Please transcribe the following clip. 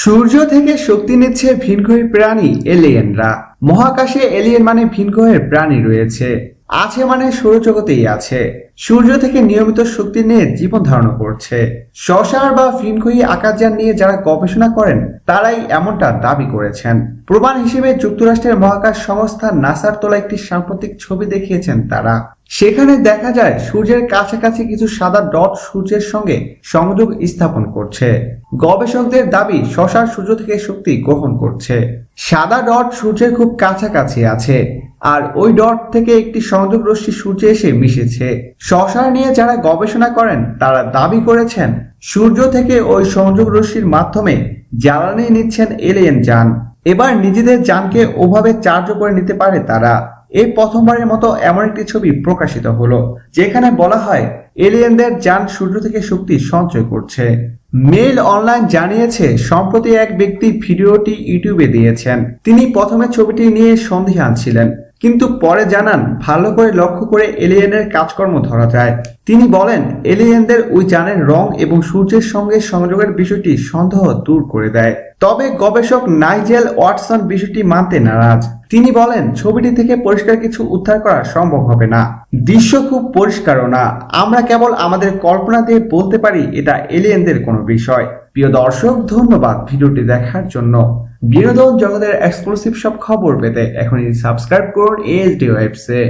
সূর্য থেকে শক্তি নিচ্ছে ভিনগ্রহী প্রাণী এলিয়েনরা। মহাকাশে এলিয়েন মানে ভিনগ্রহের প্রাণী রয়েছে। আছে মানে সৌরজগতেই আছে। সূর্য থেকে নিয়মিত শক্তি নিয়ে জীবন ধারণ করছে। শ্মশার বা ভিনগ্রহী আকাশযান নিয়ে যারা গবেষণা করেন, তারাই এমনটা দাবি করেছেন। প্রমাণ হিসেবে যুক্তরাষ্ট্রের মহাকাশ সংস্থা নাসার তোলা একটি সাম্প্রতিক ছবি দেখিয়েছেন তারা। সেখানে দেখা যায়, সূর্যের কাছাকাছি কিছু সাদা ডট সূর্যের সঙ্গে সংযোগ স্থাপন করছে। গবেষকদের দাবি শশার সূর্য থেকে শক্তি গ্রহণ করছে। সাদা ডট সূর্যের খুব কাছাকাছি আছে। আর ওই ডট থেকে একটি সংযোগ রশ্মি সূর্যে এসে মিশেছে। শশার নিয়ে যারা গবেষণা করেন, তারা দাবি করেছেন, সূর্য থেকে ওই সংযোগ রশ্মির মাধ্যমে জ্বালানি নিচ্ছেন এলিয়েন যান। এবার নিজেদের যানকে ওভাবে চার্জ করে নিতে পারে তারা। এই প্রথমবারের মতো এমন একটি ছবি প্রকাশিত হলো, যেখানে বলা হয় এলিয়েনদের যান সূর্য থেকে শক্তি সঞ্চয় করছে। মেল অনলাইন জানিয়েছে, সম্প্রতি এক ব্যক্তি ভিডিওটি ইউটিউবে দিয়েছেন। তিনি প্রথমে ছবিটি নিয়ে সন্দেহান আনছিলেন, কিন্তু পরে জানান, ভালো করে লক্ষ্য করে এলিয়েনের কাজকর্ম ধরা যায়। তিনি বলেন, এলিয়েনদের ওই যানের রং এবং সূর্যের সঙ্গে সংযোগের বিষয়টি সন্দেহ দূর করে দেয়। তবে গবেষক নাইজেল ওয়াটসন বিষয়টি মানতে নারাজ। তিনি বলেন, ছবিটি থেকে পরিষ্কার কিছু উদ্ধার করা সম্ভব হবে না। দৃশ্য খুব পরিষ্কারও না। আমরা কেবল আমাদের কল্পনা দিয়ে বলতে পারি, এটা এলিয়েনদের কোনো বিষয়। প্রিয় দর্শক, ধন্যবাদ ভিডিওটি দেখার জন্য। বিনোদন জগতের এক্সক্লুসিভ সব খবর পেতে এখনই সাবস্ক্রাইব করুন এএসডি ওয়েবসে